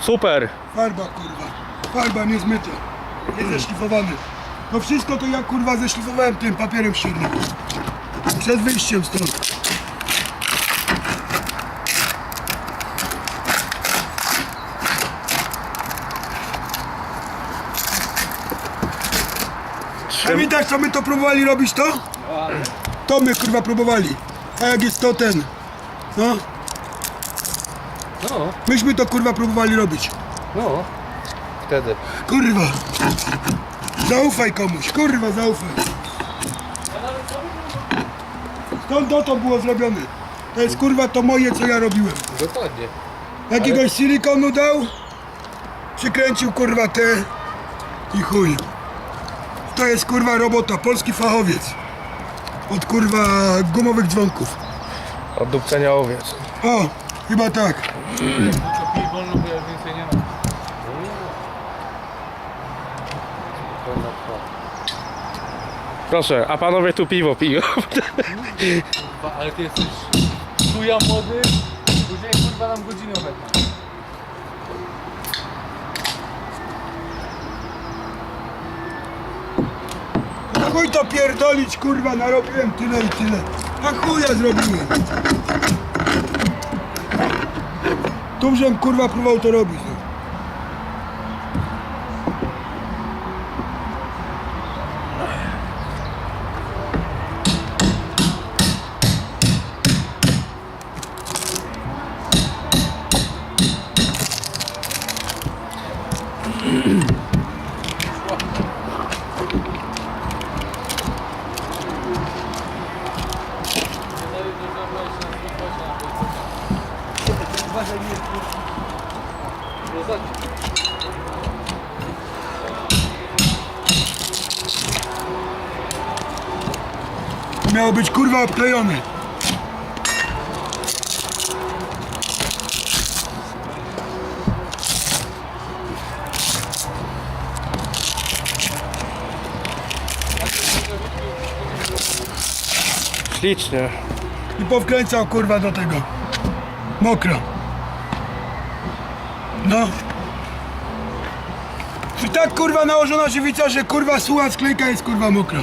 Super. Farba kurwa. Farba niezmyta. Nie zeszlifowany. To wszystko to ja kurwa zeszlifowałem tym papierem ściernym. Przed wyjściem stąd. Pamiętasz co my to próbowali robić to? To my kurwa próbowali. A jak jest to ten? No, No, myśmy to kurwa próbowali robić. no. Wtedy. Kurwa. Zaufaj komuś, kurwa zaufaj. Stąd dotąd było zrobione. To jest kurwa to moje co ja robiłem. Dokładnie. Jakiegoś silikonu dał, przykręcił kurwa te i chuj. To jest kurwa robota, polski fachowiec. Od kurwa gumowych dzwonków. Od dupcenia owiec. O, chyba tak. Pij wolno, bo ja już więcej nie mam. Proszę, a panowie tu piwo piją. Kurwa, ale ty jesteś chuja młody, później kurwa nam godzinę obetną. Na chuj to pierdolić, kurwa, narobiłem tyle i tyle. Na chuja zrobiłem. Tu żem kurwa próbował to robić. Miało być kurwa obklejone. Ślicznie. I powkręcał kurwa do tego. Mokro. No. I tak kurwa nałożona żywica, że kurwa suła sklejka jest kurwa mokra.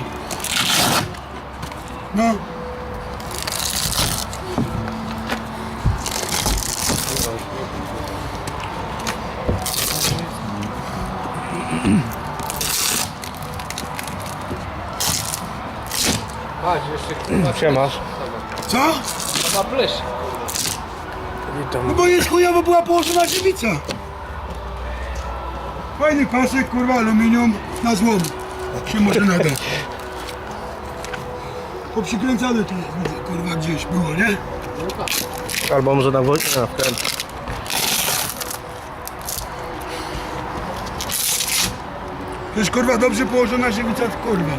No. Patrz, jeszcze kurwa. Siemasz. Co? Ma plysz. No bo jest chujowo była położona żywica. Fajny pasek, kurwa, aluminium na złom. Się może nadać. Poprzykręcane tu kurwa, gdzieś było, nie? Albo może na wodzie, na wkręt. To jest, kurwa, dobrze położona żywica, kurwa.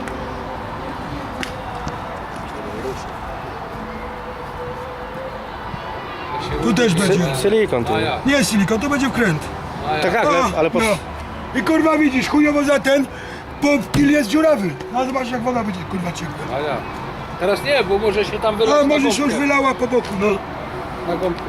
Tu też będzie. Silikon tu. Nie silikon, to będzie wkręt. Tak, tak, ale, ale po... no. I kurwa widzisz, chujowo za ten, bo pil jest dziurawy. No zobacz jak woda będzie kurwa ciekła. A ja. Teraz nie, bo może się tam wylać A na może się już gąbkę. wylała po boku, no. Na gąbkę.